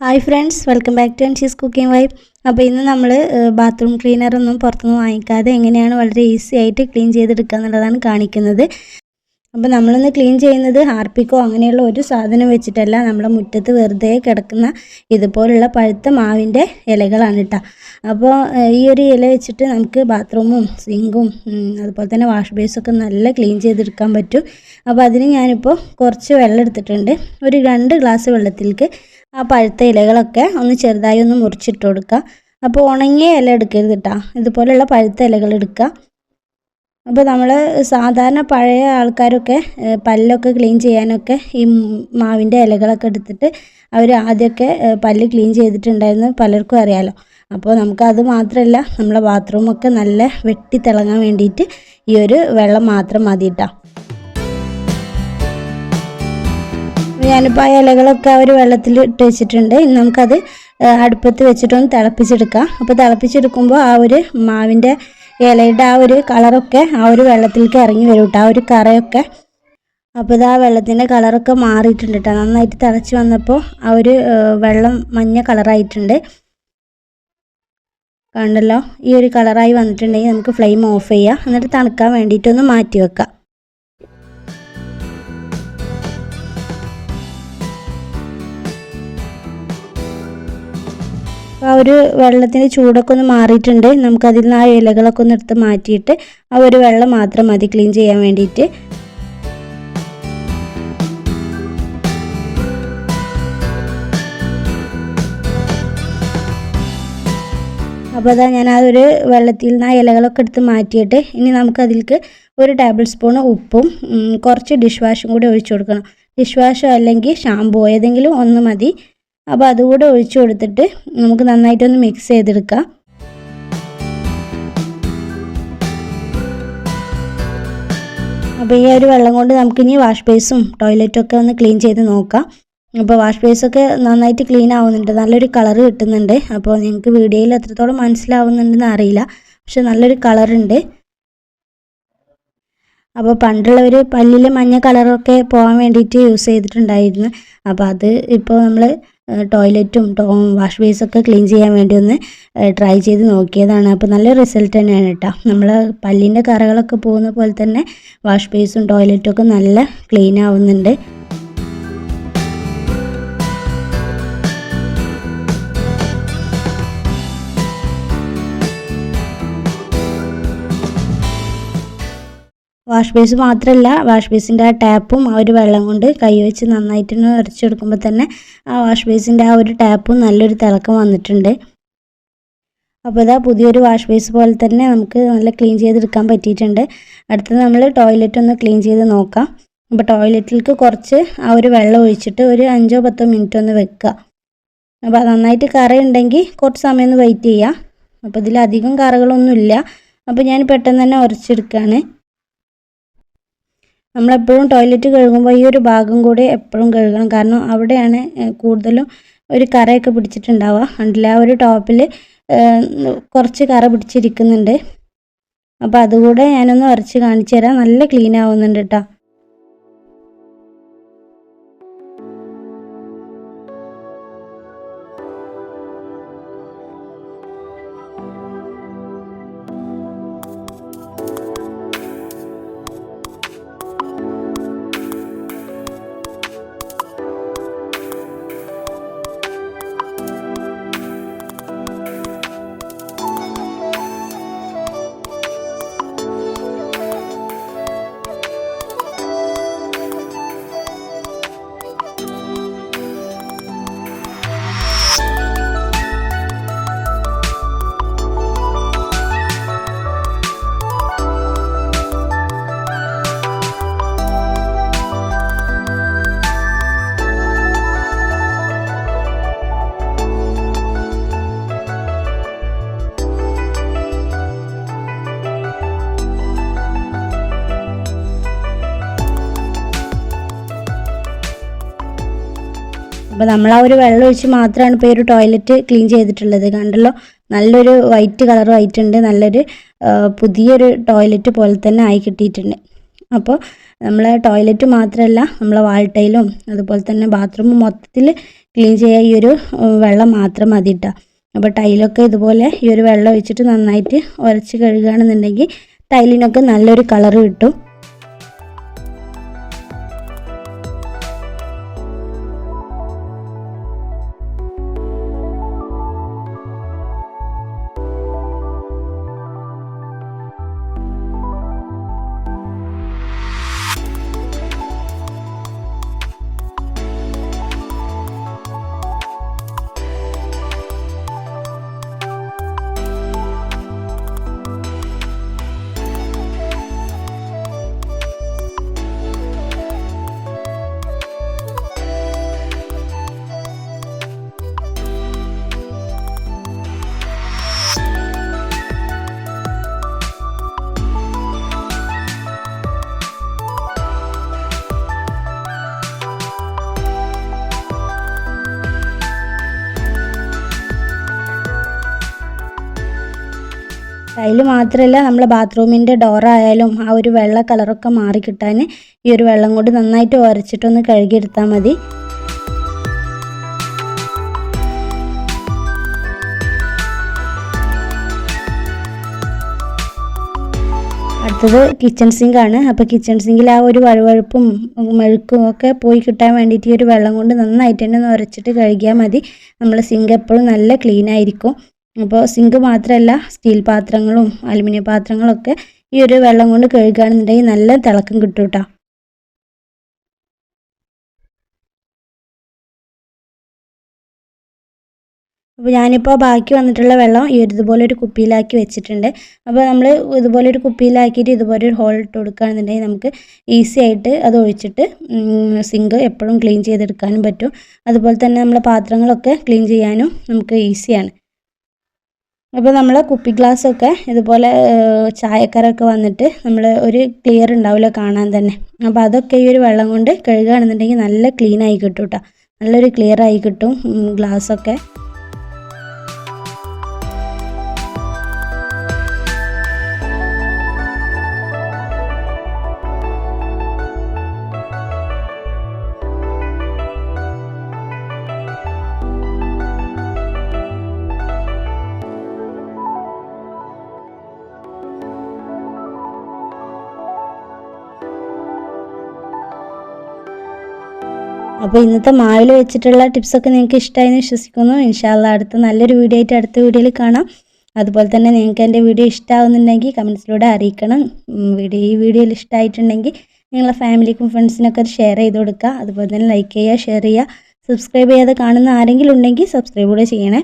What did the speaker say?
Hi friends welcome back to Anshi's cooking vibe അപ്പോൾ ഇന്ന് നമ്മൾ ബാത്റൂം ക്ലീനറൊന്നും പുറത്തുനിന്ന് വാങ്ങിക്കാതെ എങ്ങനെയാണ് വളരെ ഈസി ആയിട്ട് ക്ലീൻ ചെയ്തെടുക്കുക എന്നുള്ളതാണ് കാണിക്കുന്നത്. അപ്പോൾ നമ്മളിന്ന് ക്ലീൻ ചെയ്യുന്നത് ഹാർപ്പിക്കോ അങ്ങനെയുള്ള ഒരു സാധനം വെച്ചിട്ടല്ല. നമ്മുടെ മുറ്റത്ത് വെറുതെ കിടക്കുന്ന ഇതുപോലുള്ള പഴുത്ത മാവിന്റെ ഇലകളാണ് കേട്ടോ അപ്പോൾ ഈ ഒരു ഇല വെച്ചിട്ട് നമുക്ക് ബാത്റൂമും സിങ്കും അതുപോലെ തന്നെ വാഷ് ബേസൊക്കെ നല്ല ക്ലീൻ ചെയ്തെടുക്കാൻ പറ്റും. അപ്പോൾ അതിന് ഞാനിപ്പോൾ കുറച്ച് വെള്ളം എടുത്തിട്ടുണ്ട്. ഒരു രണ്ട് ഗ്ലാസ് വെള്ളത്തിലേക്ക് ആ പഴുത്ത ഇലകളൊക്കെ ഒന്ന് ചെറുതായി ഒന്ന് മുറിച്ചിട്ട് കൊടുക്കുക. അപ്പോൾ ഉണങ്ങിയ ഇല എടുക്കരുത് കേട്ടോ. ഇതുപോലെയുള്ള പഴുത്ത ഇലകൾ എടുക്കുക. അപ്പോൾ നമ്മൾ സാധാരണ പഴയ ആൾക്കാരൊക്കെ പല്ലൊക്കെ ക്ലീൻ ചെയ്യാനൊക്കെ ഈ മാവിന്റെ ഇലകളൊക്കെ എടുത്തിട്ട് അവർ ആദ്യമൊക്കെ പല്ല് ക്ലീൻ ചെയ്തിട്ടുണ്ടായിരുന്നു പലർക്കും അറിയാമല്ലോ അപ്പോൾ നമുക്ക് അത് മാത്രമല്ല നമ്മളെ ബാത്റൂമൊക്കെ നല്ല വെട്ടി തിളങ്ങാൻ വേണ്ടിയിട്ട് ഈ ഒരു വെള്ളം മാത്രം മതി കേട്ടോ. ഞാനിപ്പോൾ ആ ഇലകളൊക്കെ ഒരു വെള്ളത്തിൽ ഇട്ട് വെച്ചിട്ടുണ്ട്. ഇനി നമുക്കത് അടുപ്പത്ത് വെച്ചിട്ടൊന്ന് തിളപ്പിച്ചെടുക്കാം. അപ്പോൾ തിളപ്പിച്ചെടുക്കുമ്പോൾ ആ ഒരു മാവിന്റെ ഇലയുടെ ആ ഒരു കളറൊക്കെ ആ ഒരു വെള്ളത്തിലേക്ക് ഇറങ്ങി വരും കേട്ടോ. ആ ഒരു കറയൊക്കെ. അപ്പോൾ ഇത് ആ വെള്ളത്തിന്റെ കളറൊക്കെ മാറിയിട്ടുണ്ട് കേട്ടോ. നന്നായിട്ട് തിളച്ച് വന്നപ്പോൾ ആ ഒരു വെള്ളം മഞ്ഞ കളറായിട്ടുണ്ട്. കണ്ടല്ലോ? ഈ ഒരു കളറായി വന്നിട്ടുണ്ടെങ്കിൽ നമുക്ക് ഫ്ലെയിം ഓഫ് ചെയ്യാം. എന്നിട്ട് തണുക്കാൻ വേണ്ടിയിട്ടൊന്ന് മാറ്റി വെക്കാം. ആ ഒരു വെള്ളത്തിന്റെ ചൂടൊക്കെ ഒന്ന് മാറിയിട്ടുണ്ട്. നമുക്കതിൽ നിന്ന് ആ ഇലകളൊക്കെ ഒന്ന് എടുത്ത് മാറ്റിയിട്ട് ആ ഒരു വെള്ളം മാത്രം മതി ക്ലീൻ ചെയ്യാൻ വേണ്ടിയിട്ട്. അപ്പോൾ അതാ ഞാൻ ആ ഒരു വെള്ളത്തിൽ നിന്ന് ആ ഇലകളൊക്കെ എടുത്ത് മാറ്റിയിട്ട് ഇനി നമുക്കതിലേക്ക് ഒരു ടേബിൾ സ്പൂൺ ഉപ്പും കുറച്ച് ഡിഷ് വാഷും കൂടി ഒഴിച്ചു കൊടുക്കണം. ഡിഷ് വാഷോ അല്ലെങ്കിൽ ഷാമ്പൂ ഏതെങ്കിലും ഒന്ന് മതി. അപ്പോൾ അതുകൂടെ ഒഴിച്ചു കൊടുത്തിട്ട് നമുക്ക് നന്നായിട്ടൊന്ന് മിക്സ് ചെയ്തെടുക്കാം. അപ്പോൾ ഈ ഒരു വെള്ളം കൊണ്ട് നമുക്കിനി വാഷ് ബേസും ടോയ്ലറ്റും ഒക്കെ ഒന്ന് ക്ലീൻ ചെയ്ത് നോക്കാം. അപ്പോൾ വാഷ് ബേസൊക്കെ നന്നായിട്ട് ക്ലീൻ ആവുന്നുണ്ട്. നല്ലൊരു കളർ കിട്ടുന്നുണ്ട്. അപ്പോൾ നിങ്ങൾക്ക് വീഡിയോയിൽ എത്രത്തോളം മനസ്സിലാവുന്നുണ്ടെന്ന് അറിയില്ല. പക്ഷെ നല്ലൊരു കളറുണ്ട് അപ്പോൾ പണ്ടുള്ളവർ പല്ലിൽ മഞ്ഞ കളറൊക്കെ പോകാൻ വേണ്ടിയിട്ട് യൂസ് ചെയ്തിട്ടുണ്ടായിരുന്നു. അപ്പോൾ അത് ഇപ്പോൾ നമ്മൾ ടോയ്ലറ്റും വാഷ് ബേസൊക്കെ ക്ലീൻ ചെയ്യാൻ വേണ്ടി ഒന്ന് ട്രൈ ചെയ്ത് നോക്കിയതാണ്. അപ്പോൾ നല്ല റിസൾട്ട് തന്നെയാണ് കേട്ടോ നമ്മൾ പല്ലിന്റെ കറകളൊക്കെ പോകുന്ന പോലെ തന്നെ വാഷ് ബേസും ടോയ്ലറ്റും ഒക്കെ നല്ല ക്ലീൻ ആവുന്നുണ്ട്. വാഷ് ബേസ് മാത്രമല്ല വാഷ് ബേസിന്റെ ആ ടാപ്പും ആ ഒരു വെള്ളം കൊണ്ട് കൈ വെച്ച് നന്നായിട്ടൊന്ന് ഉരച്ചെടുക്കുമ്പോൾ തന്നെ ആ വാഷ് ബേസിന്റെ ആ ഒരു ടാപ്പും നല്ലൊരു തിളക്കം വന്നിട്ടുണ്ട്. അപ്പോൾ ഇതാ പുതിയൊരു വാഷ് ബേസ് പോലെ തന്നെ നമുക്ക് നല്ല ക്ലീൻ ചെയ്തെടുക്കാൻ പറ്റിയിട്ടുണ്ട്. അടുത്തത് നമ്മൾ ടോയ്ലറ്റ് ഒന്ന് ക്ലീൻ ചെയ്ത് നോക്കാം. അപ്പോൾ ടോയ്ലറ്റിലേക്ക് കുറച്ച് ആ ഒരു വെള്ളം ഒഴിച്ചിട്ട് ഒരു അഞ്ചോ പത്തോ മിനിറ്റ് ഒന്ന് വെക്കുക. അപ്പോൾ നന്നായിട്ട് കറയുണ്ടെങ്കിൽ കുറച്ച് സമയം ഒന്ന് വെയിറ്റ് ചെയ്യുക അപ്പോൾ ഇതിലധികം കറകളൊന്നുമില്ല. അപ്പോൾ ഞാൻ പെട്ടെന്ന് തന്നെ ഉരച്ചെടുക്കുകയാണ് നമ്മളെപ്പോഴും ടോയ്ലറ്റ് കഴുകുമ്പോൾ ഈ ഒരു ഭാഗം കൂടി എപ്പോഴും കഴുകണം. കാരണം അവിടെയാണ് കൂടുതലും ഒരു കറയൊക്കെ പിടിച്ചിട്ടുണ്ടാവുക. കണ്ടില്ല ആ ഒരു ടോപ്പിൽ കുറച്ച് കറ പിടിച്ചിരിക്കുന്നുണ്ട്. അപ്പോൾ അതുകൂടെ ഞാനൊന്ന് ഉരച്ച് കാണിച്ചു തരാം. നല്ല ക്ലീൻ ആവുന്നുണ്ട് കേട്ടോ അപ്പോൾ നമ്മൾ ആ ഒരു വെള്ളം ഒഴിച്ച് മാത്രമാണ് ഇപ്പോൾ ഈ ഒരു ടോയ്ലറ്റ് ക്ലീൻ ചെയ്തിട്ടുള്ളത്. കണ്ടല്ലോ? നല്ലൊരു വൈറ്റ് കളർ വൈറ്റ് ഉണ്ട്. നല്ലൊരു പുതിയൊരു ടോയ്ലറ്റ് പോലെ തന്നെ ആയി കിട്ടിയിട്ടുണ്ട്. അപ്പോൾ നമ്മൾ ടോയ്ലറ്റ് മാത്രമല്ല നമ്മളെ വാൾട്ടയിലും അതുപോലെ തന്നെ ബാത്റൂം മൊത്തത്തിൽ ക്ലീൻ ചെയ്യാൻ ഈ ഒരു വെള്ളം മാത്രം മതി കേട്ടോ അപ്പോൾ ടൈലൊക്കെ ഇതുപോലെ ഈ ഒരു വെള്ളം ഒഴിച്ചിട്ട് നന്നായിട്ട് ഉരച്ച് കഴുകുകയാണെന്നുണ്ടെങ്കിൽ ടൈലിനൊക്കെ നല്ലൊരു കളറ് കിട്ടും. ടൈൽ മാത്രമല്ല നമ്മളെ ബാത്റൂമിന്റെ ഡോറായാലും ആ ഒരു വെള്ള കളറൊക്കെ മാറി കിട്ടാൻ ഈ ഒരു വെള്ളം കൊണ്ട് നന്നായിട്ട് ഉരച്ചിട്ടൊന്ന് കഴുകിയെടുത്താൽ മതി. അടുത്തത് കിച്ചൺ സിങ്കാണ് അപ്പോൾ കിച്ചൺ സിങ്കിൽ ആ ഒരു വഴുവഴുപ്പും മെഴുക്കും ഒക്കെ പോയി കിട്ടാൻ വേണ്ടിയിട്ട് ഈ ഒരു വെള്ളം കൊണ്ട് നന്നായിട്ട് തന്നെ ഒന്ന് ഉരച്ചിട്ട് കഴുകിയാൽ മതി. നമ്മൾ സിങ്ക് എപ്പോഴും നല്ല ക്ലീൻ ആയിരിക്കും. അപ്പോൾ സിങ്ക് മാത്രമല്ല സ്റ്റീൽ പാത്രങ്ങളും അലുമിനിയം പാത്രങ്ങളൊക്കെ ഈ ഒരു വെള്ളം കൊണ്ട് കഴുകുകയാണെന്നുണ്ടെങ്കിൽ നല്ല തിളക്കം കിട്ടും കേട്ടോ അപ്പോൾ ഞാനിപ്പോൾ ബാക്കി വന്നിട്ടുള്ള വെള്ളം ഈ ഒരു ഇതുപോലെ ഒരു കുപ്പിയിലാക്കി വെച്ചിട്ടുണ്ട്. അപ്പോൾ നമ്മൾ ഇതുപോലെ ഒരു കുപ്പിയിലാക്കിയിട്ട് ഇതുപോലെ ഒരു ഹോൾ ഇട്ട് കൊടുക്കുകയാണെന്നുണ്ടെങ്കിൽ നമുക്ക് ഈസി ആയിട്ട് അത് ഒഴിച്ചിട്ട് സിങ്ക് എപ്പോഴും ക്ലീൻ ചെയ്തെടുക്കാനും പറ്റും. അതുപോലെ തന്നെ നമ്മളെ പാത്രങ്ങളൊക്കെ ക്ലീൻ ചെയ്യാനും നമുക്ക് ഈസിയാണ് അപ്പോൾ നമ്മൾ കുപ്പി ഗ്ലാസ്സൊക്കെ ഇതുപോലെ ചായക്കരൊക്കെ വന്നിട്ട് നമ്മൾ ഒരു ക്ലിയർ ഉണ്ടാവില്ല കാണാൻ തന്നെ. അപ്പോൾ അതൊക്കെ ഈ ഒരു വെള്ളം കൊണ്ട് കഴുകുകയാണെന്നുണ്ടെങ്കിൽ നല്ല ക്ലീൻ ആയി കിട്ടും കേട്ടോ നല്ലൊരു ക്ലിയർ ആയി കിട്ടും ഗ്ലാസ്സൊക്കെ അപ്പോൾ ഇന്നത്തെ മാവിൽ വെച്ചിട്ടുള്ള ടിപ്സൊക്കെ നിങ്ങൾക്ക് ഇഷ്ടമായെന്ന് വിശ്വസിക്കുന്നു. ഇൻഷാല്ല അടുത്ത നല്ലൊരു വീഡിയോ ആയിട്ട് അടുത്ത വീഡിയോയിൽ കാണാം. അതുപോലെ തന്നെ നിങ്ങൾക്ക് എന്റെ വീഡിയോ ഇഷ്ടമാവുന്നുണ്ടെങ്കിൽ കമൻസിലൂടെ അറിയിക്കണം. വീഡിയോ ഈ വീഡിയോയിൽ ഇഷ്ടമായിട്ടുണ്ടെങ്കിൽ നിങ്ങളെ ഫാമിലിക്കും ഫ്രണ്ട്സിനൊക്കെ അത് ഷെയർ ചെയ്ത് കൊടുക്കുക. അതുപോലെ തന്നെ ലൈക്ക് ചെയ്യുക ഷെയർ ചെയ്യുക. സബ്സ്ക്രൈബ് ചെയ്യാതെ കാണുന്ന ആരെങ്കിലും ഉണ്ടെങ്കിൽ സബ്സ്ക്രൈബ് കൂടെ ചെയ്യണേ.